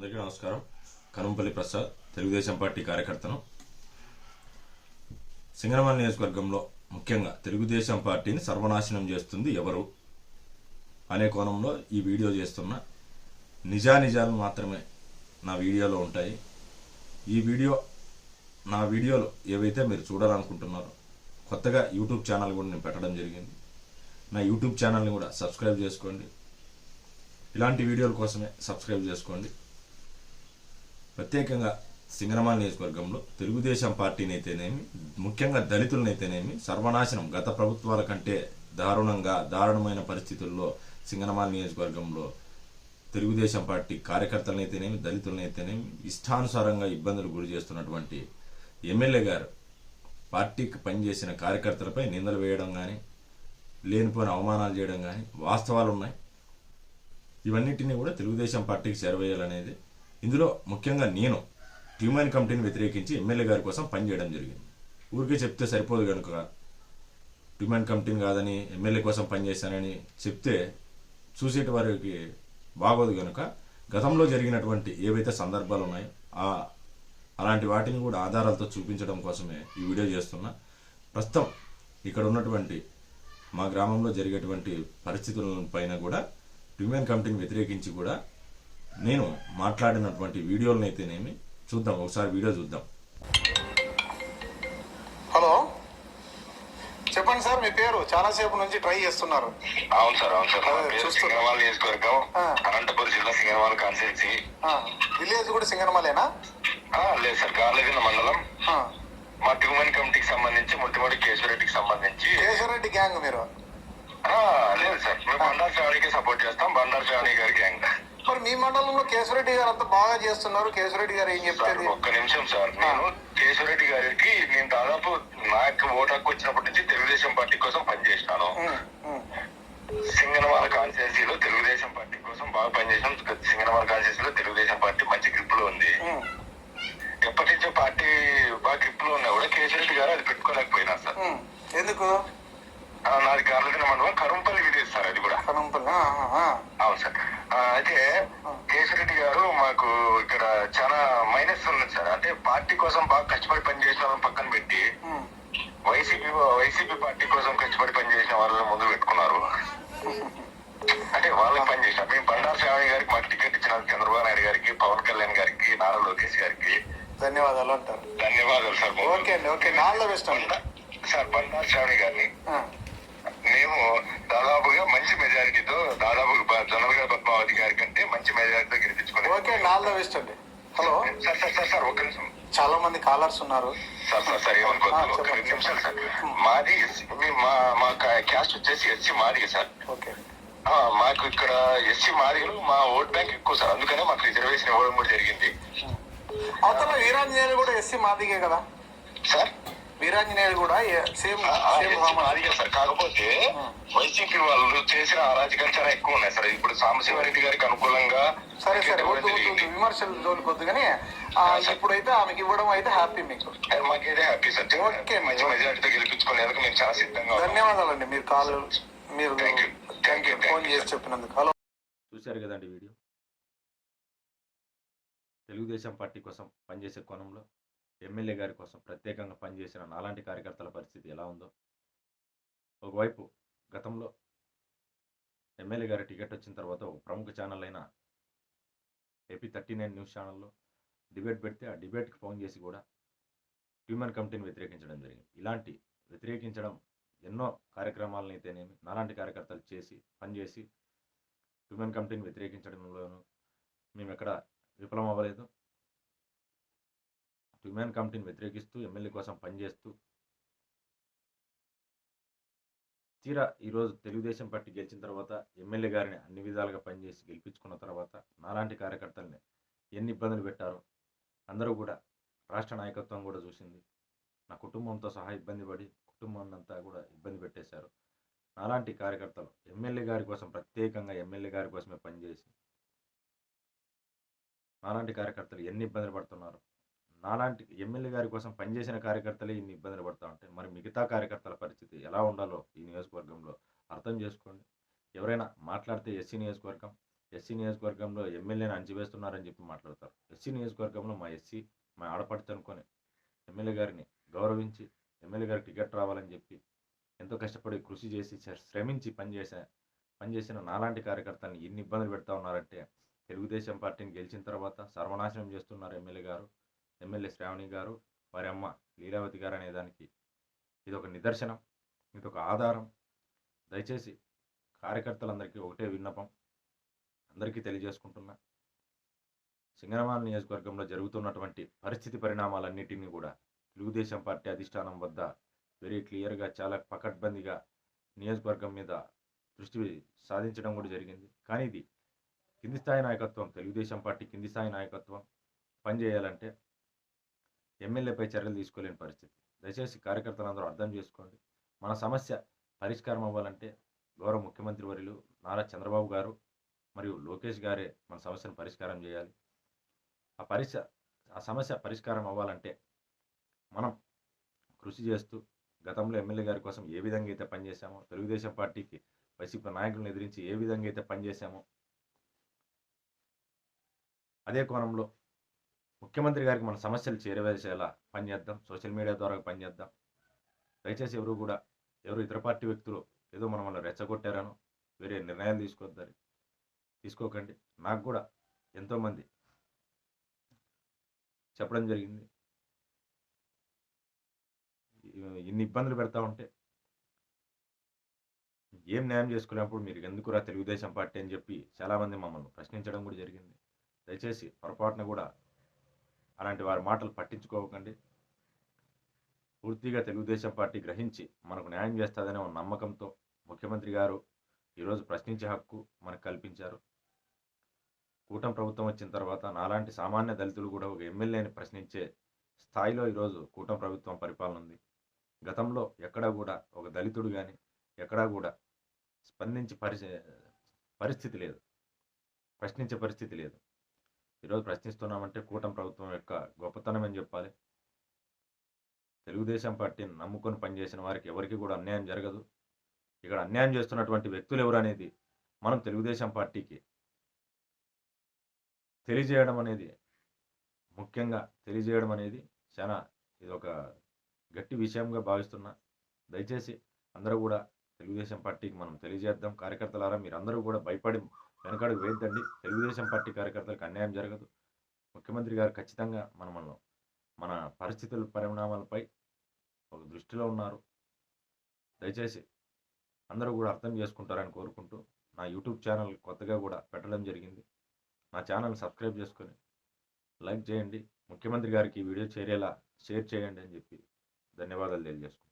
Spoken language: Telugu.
అందరికీ నమస్కారం. కనుంపల్లి ప్రసాద్ తెలుగుదేశం పార్టీ కార్యకర్తను. సింగనమల నియోజకవర్గంలో ముఖ్యంగా తెలుగుదేశం పార్టీని సర్వనాశనం చేస్తుంది ఎవరు అనే కోణంలో ఈ వీడియో చేస్తున్న నిజానిజాలు మాత్రమే నా వీడియోలో ఉంటాయి. ఈ వీడియో నా వీడియోలో ఏవైతే మీరు చూడాలనుకుంటున్నారో కొత్తగా యూట్యూబ్ ఛానల్ కూడా నేను పెట్టడం జరిగింది. నా యూట్యూబ్ ఛానల్ని కూడా సబ్స్క్రైబ్ చేసుకోండి. ఇలాంటి వీడియోల కోసమే సబ్స్క్రైబ్ చేసుకోండి. ప్రత్యేకంగా సింగనమాల నియోజకవర్గంలో తెలుగుదేశం పార్టీనైతేనేమి ముఖ్యంగా దళితులనైతేనేమి సర్వనాశనం గత ప్రభుత్వాల కంటే దారుణంగా దారుణమైన పరిస్థితుల్లో సింగనమాల నియోజకవర్గంలో తెలుగుదేశం పార్టీ కార్యకర్తలనైతేనేమి దళితులనైతేనేమి ఇష్టానుసారంగా ఇబ్బందులు గురి చేస్తున్నటువంటి ఎమ్మెల్యే గారు పార్టీకి పనిచేసిన కార్యకర్తలపై నిందలు వేయడం కానీ లేనిపోయిన అవమానాలు చేయడం కానీ వాస్తవాలు ఉన్నాయి ఇవన్నిటిని కూడా తెలుగుదేశం పార్టీకి చేరవేయాలనేది ఇందులో ముఖ్యంగా నేను ట్యూమాన్ కమిటీని వ్యతిరేకించి ఎమ్మెల్యే గారి కోసం పనిచేయడం జరిగింది. ఊరికే చెప్తే సరిపోదు కనుక ట్యూమాన్ కమిటీని కాదని ఎమ్మెల్యే కోసం పనిచేశానని చెప్తే చూసేటి వారికి బాగోదు కనుక గతంలో జరిగినటువంటి ఏవైతే సందర్భాలు ఉన్నాయో ఆ అలాంటి వాటిని కూడా ఆధారాలతో చూపించడం కోసమే ఈ వీడియో చేస్తున్నా. ప్రస్తుతం ఇక్కడ ఉన్నటువంటి మా గ్రామంలో జరిగేటువంటి పరిస్థితుల పైన కూడా ట్యూమాన్ కమిటీని వ్యతిరేకించి కూడా నేను మాట్లాడినటువంటి వీడియోలను అయితేనేమి చూద్దాం ఒకసారి వీడియో చూద్దాం. హలో? చెప్పండి సార్ మీ పేరు? చాలాసేపు నుంచి ట్రై చేస్తున్నారు. అవును సార్ అవును సార్. నా అదే, పేరు చూస్తున్నా. సింగనమాల నియోజకవర్గం ఆ. అనంతపురం జిల్లా సింగనమాల కాన్స్టిట్యున్సీ. ఆ, విలేజ్ కూడా సింగనమలేనా ఆ, లేదు సార్ గార్లగిన మండలం. ఆ, మా ట్యూమన్ కమిటీకి సంబంధించి ముట్టిమడి కేశవరెడ్డికి సంబంధించి. కేశవరెడ్డి గ్యాంగ్ మీరు? ఆ, లేదు సార్. మేము బండారు శ్రావణికి సపోర్ట్ చేస్తాం. బండారు శ్రావణి గారి గ్యాంగ్. మరి మీ మండలంలో కేశవరెడ్డి గారు అంతా బాగా చేస్తున్నారు. కేశవరెడ్డి గారు ఏం సార్ చెప్తుంది ఒక్క నిమిషం సార్. నేను కేశవరెడ్డి గారికి నేను దాదాపు నాకు ఓటు హక్కు వచ్చినప్పటి నుంచి తెలుగుదేశం పార్టీ కోసం పనిచేసినాను. ఉమ్, సింగనమాల కాన్స్టిట్యున్సీలో తెలుగుదేశం పార్టీ కోసం బాగా పనిచేసాం సింగనమాల కాన్స్టిట్యున్సీలో తెలుగుదేశం పార్టీ మంచి గ్రిప్లో ఉంది ఎప్పటి నుంచో పార్టీ బాగా గ్రిప్లో ఉన్నా కూడా కేసీరెడ్డి గారు అది పెట్టుకోలేకపోయినారు సార్. ఎందుకు? నాది గార్లదిన మండలం కరుంపల్లి విలేజ్ సార్ అది కూడా. ఆ. అవును సార్. అయితే కేసీరెడ్డి గారు మాకు ఇక్కడ చాలా మైనస్ ఉన్నది సార్. అంటే పార్టీ కోసం బాగా కష్టపడి పనిచేసిన వాళ్ళని పక్కన పెట్టి వైసీపీ వైసీపీ పార్టీ కోసం కష్టపడి పనిచేసిన వాళ్ళని ముందు పెట్టుకున్నారు. అంటే వాళ్ళకి పనిచేసారు మేము బండారు శ్రావణి గారికి మాకు టికెట్ ఇచ్చిన చంద్రబాబు నాయుడు గారికి పవన్ కళ్యాణ్ గారికి నారా లోకేష్ గారికి ధన్యవాదాలు అంటారు. ధన్యవాదాలు సార్. ఓకే అండి ఓకే. నాలుగు బండా- సార్ బండారు శ్రావణి గారిని మేము దాదాపుగా మంచి మెజారిటీతో దాదాపుగా జనరల్ పద్మావతి గారి కంటే మంచి మెజారిటీతో గెలిపించుకుని ఓకే నాలుగు అండి. Hello? Sir sir sir sir ఒక్క నిమిషం. చాలా మంది కాలర్స్ ఉన్నారు. సార్ సార్ సార్ ఏమనుకోవద్దు. రెండు నిమిషాలు సార్. మాది మీ- మా క్యాస్ట్ వచ్చేసి ఎస్సీ మాది సార్. ఓకే. మాకు ఇక్కడ ఎస్సీ మాదిగలు మా ఓట్ బ్యాంక్ ఎక్కువ సార్. అందుకనే మాకు రిజర్వేషన్ ఇవ్వడం కూడా జరిగింది. అవతల వీరాంజనేయులు కూడా ఎస్సీ మాదిగే కదా? సార్? వీరాంజనేయులు కూడా సేమ్ సేమ్ మాదిగే సార్ కాకపోతే వైసీపీ వాళ్ళు చేసిన అరాజకాలు చాలా ఎక్కువ ఉన్నాయి. సార్ ఇప్పుడు సాంబశివారెడ్డి గారికి అనుకూలంగా సరే సరే విమర్శలు జోలికొద్దు కానీ ఇప్పుడైతే ఆమెకి ఇవ్వడం అయితే హ్యాపీ మీకు. అండ్ మాకైతే హ్యాపీ సార్ ఓకే. మంచి మెజారిటీతో గెలిపించుకునేందుకు మేము చాలా సిద్ధంగా ధన్యవాదాలండి మీరు కాల్ మీరు. ఫోన్ చేసి. చెప్పినందుకు. హలో చూశారు కదండి వీడియో? తెలుగుదేశం పార్టీ కోసం పనిచేసే కోణంలో ఎమ్మెల్యే గారి కోసం ప్రత్యేకంగా పనిచేసిన నాలాంటి కార్యకర్తల పరిస్థితి ఎలా ఉందో. ఒకవైపు గతంలో ఎమ్మెల్యే గారి టికెట్ వచ్చిన తర్వాత ఒక ప్రముఖ ఛానల్ అయిన ఏపీ థర్టీ నైన్ న్యూస్ ఛానల్లో డిబేట్ పెడితే ఆ డిబేట్కి ఫోన్ చేసి కూడా హ్యూమన్ కమిటీని వ్యతిరేకించడం జరిగింది. ఇలాంటి వ్యతిరేకించడం ఎన్నో కార్యక్రమాలను అయితేనేమి నాలాంటి కార్యకర్తలు చేసి పనిచేసి హ్యూమన్ కమిటీని వ్యతిరేకించడంలోనూ మేము ఎక్కడ విఫలం అవ్వలేదు హ్యూమన్ కమిటీని వ్యతిరేకిస్తూ ఎమ్మెల్యే కోసం పనిచేస్తూ తీరా ఈరోజు తెలుగుదేశం పార్టీ గెలిచిన తర్వాత ఎమ్మెల్యే గారిని అన్ని విధాలుగా పనిచేసి గెలిపించుకున్న తర్వాత నాలాంటి కార్యకర్తల్ని ఎన్ని ఇబ్బందులు పెట్టారో అందరూ కూడా రాష్ట్ర నాయకత్వం కూడా చూసింది. నా కుటుంబంతో సహా ఇబ్బంది పడి కుటుంబాన్ని అంతా కూడా ఇబ్బంది పెట్టేశారు. నాలాంటి కార్యకర్తలు ఎమ్మెల్యే గారి కోసం ప్రత్యేకంగా ఎమ్మెల్యే గారి కోసమే పనిచేసి నాలాంటి కార్యకర్తలు ఎన్ని ఇబ్బందులు పడుతున్నారు? నాలాంటి ఎమ్మెల్యే గారి కోసం పనిచేసిన కార్యకర్తలే ఇన్ని ఇబ్బందులు పడుతూ ఉంటే మరి మిగతా కార్యకర్తల పరిస్థితి ఎలా ఉండాలో ఈ నియోజకవర్గంలో అర్థం చేసుకోండి. ఎవరైనా మాట్లాడితే ఎస్సీ నియోజకవర్గం ఎస్సీ నియోజకవర్గంలో ఎమ్మెల్యేని అణచివేస్తున్నారని చెప్పి మాట్లాడతారు. ఎస్సీ నియోజకవర్గంలో మా ఎస్సీ మా ఆడపడితే అనుకొని ఎమ్మెల్యే గారిని గౌరవించి ఎమ్మెల్యే గారికి టికెట్ రావాలని చెప్పి ఎంతో కష్టపడి కృషి చేసి శ్రమించి పనిచేసే పనిచేసిన నాలాంటి కార్యకర్తలను ఎన్ని ఇబ్బందులు పెడతా ఉన్నారంటే తెలుగుదేశం పార్టీని గెలిచిన తర్వాత సర్వనాశనం చేస్తున్నారు ఎమ్మెల్యే గారు. ఎమ్మెల్యే శ్రావణి గారు వారి అమ్మ లీలావతి గారు అనే దానికి ఇది ఒక నిదర్శనం ఇది ఒక ఆధారం. దయచేసి కార్యకర్తలందరికీ ఒకటే విన్నపం. అందరికీ తెలియజేసుకుంటున్నా సింగనమాల నియోజకవర్గంలో జరుగుతున్నటువంటి పరిస్థితి పరిణామాలన్నిటినీ కూడా తెలుగుదేశం పార్టీ అధిష్టానం వద్ద వెరీ క్లియర్గా చాలా పకడ్బందీగా నియోజకవర్గం మీద దృష్టి సాధించడం కూడా జరిగింది. కానీ ఇది కింది స్థాయి నాయకత్వం తెలుగుదేశం పార్టీ కింది స్థాయి నాయకత్వం పనిచేయాలంటే ఎమ్మెల్యేపై చర్యలు తీసుకోలేని పరిస్థితి. దయచేసి కార్యకర్తలందరూ అర్థం చేసుకోండి. మన సమస్య పరిష్కారం అవ్వాలంటే గౌరవ ముఖ్యమంత్రి వర్యులు నారా చంద్రబాబు గారు మరియు లోకేష్ గారే మన సమస్యను పరిష్కారం చేయాలి. ఆ పరిస ఆ సమస్య పరిష్కారం అవ్వాలంటే మనం కృషి చేస్తూ గతంలో ఎమ్మెల్యే గారి కోసం ఏ విధంగా అయితే పనిచేశామో తెలుగుదేశం పార్టీకి వైసీపీ నాయకులను ఎదిరించి ఏ విధంగా అయితే పనిచేశామో అదే కోణంలో ముఖ్యమంత్రి గారికి మన సమస్యలు చేరవేసేలా పనిచేద్దాం సోషల్ మీడియా ద్వారా పనిచేద్దాం దయచేసి ఎవరు కూడా ఎవరు ఇతర పార్టీ వ్యక్తులు ఏదో మనల్ని రెచ్చగొట్టారనో వేరే నిర్ణయాలు తీసుకోవద్దని తీసుకోకండి. నాకు కూడా ఎంతోమంది చెప్పడం జరిగింది. ఇన్ని ఇబ్బందులు పెడతా ఉంటే ఏం న్యాయం చేసుకునేప్పుడు మీరు ఎందుకురా తెలుగుదేశం పార్టీ అని చెప్పి చాలామంది మమ్మల్ని ప్రశ్నించడం కూడా జరిగింది. దయచేసి పొరపాటున కూడా అలాంటి వారి మాటలు పట్టించుకోకండి. పూర్తిగా తెలుగుదేశం పార్టీ గ్రహించి మనకు న్యాయం చేస్తుందనే ఒక నమ్మకంతో ముఖ్యమంత్రి గారు ఈరోజు ప్రశ్నించే హక్కు మనకు కల్పించారు. కూటమి ప్రభుత్వం వచ్చిన తర్వాత నాలాంటి సామాన్య దళితులు కూడా ఒక ఎమ్మెల్యేని ప్రశ్నించే స్థాయిలో ఈరోజు కూటమి ప్రభుత్వం పరిపాలన ఉంది. గతంలో ఎక్కడా కూడా ఒక దళితుడు కానీ ఎక్కడా కూడా స్పందించి పరిస్థి పరిస్థితి లేదు. ప్రశ్నించే పరిస్థితి లేదు. ఈరోజు ప్రశ్నిస్తున్నామంటే కూటమి ప్రభుత్వం యొక్క గొప్పతనం అని చెప్పాలి? తెలుగుదేశం పార్టీని నమ్ముకొని పనిచేసిన వారికి ఎవరికి కూడా అన్యాయం జరగదు. ఇక్కడ అన్యాయం చేస్తున్నటువంటి వ్యక్తులు ఎవరు అనేది మనం తెలుగుదేశం పార్టీకి తెలియజేయడం అనేది ముఖ్యంగా తెలియజేయడం అనేది చాలా ఇది ఒక గట్టి విషయంగా భావిస్తున్నా. దయచేసి అందరూ కూడా తెలుగుదేశం పార్టీకి మనం తెలియజేద్దాం. కార్యకర్తలారా మీరు అందరూ కూడా భయపడి వెనకడుగు వేద్దండి తెలుగుదేశం పార్టీ కార్యకర్తలకు అన్యాయం జరగదు. ముఖ్యమంత్రి గారు ఖచ్చితంగా మన మనం మన పరిస్థితుల పరిణామాలపై ఒక దృష్టిలో ఉన్నారు. దయచేసి అందరూ కూడా అర్థం చేసుకుంటారని కోరుకుంటూ నా యూట్యూబ్ ఛానల్ కొత్తగా కూడా పెట్టడం జరిగింది. నా ఛానల్ సబ్స్క్రైబ్ చేసుకొని లైక్ చేయండి. ముఖ్యమంత్రి గారికి వీడియో చేరేలా షేర్ చేయండి అని చెప్పి ధన్యవాదాలు తెలియజేసుకుంటాను